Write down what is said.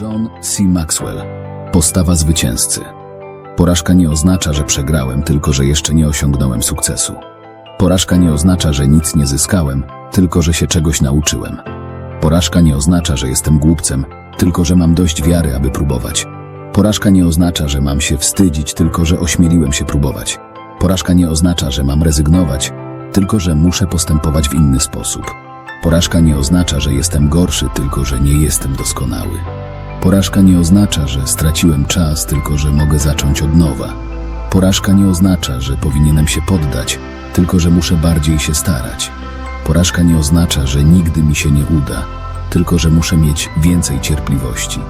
John C. Maxwell. Postawa zwycięzcy. Porażka nie oznacza, że przegrałem, tylko że jeszcze nie osiągnąłem sukcesu. Porażka nie oznacza, że nic nie zyskałem, tylko że się czegoś nauczyłem. Porażka nie oznacza, że jestem głupcem, tylko że mam dość wiary, aby próbować. Porażka nie oznacza, że mam się wstydzić, tylko że ośmieliłem się próbować. Porażka nie oznacza, że mam rezygnować, tylko że muszę postępować w inny sposób. Porażka nie oznacza, że jestem gorszy, tylko że nie jestem doskonały. Porażka nie oznacza, że straciłem czas, tylko że mogę zacząć od nowa. Porażka nie oznacza, że powinienem się poddać, tylko że muszę bardziej się starać. Porażka nie oznacza, że nigdy mi się nie uda, tylko że muszę mieć więcej cierpliwości.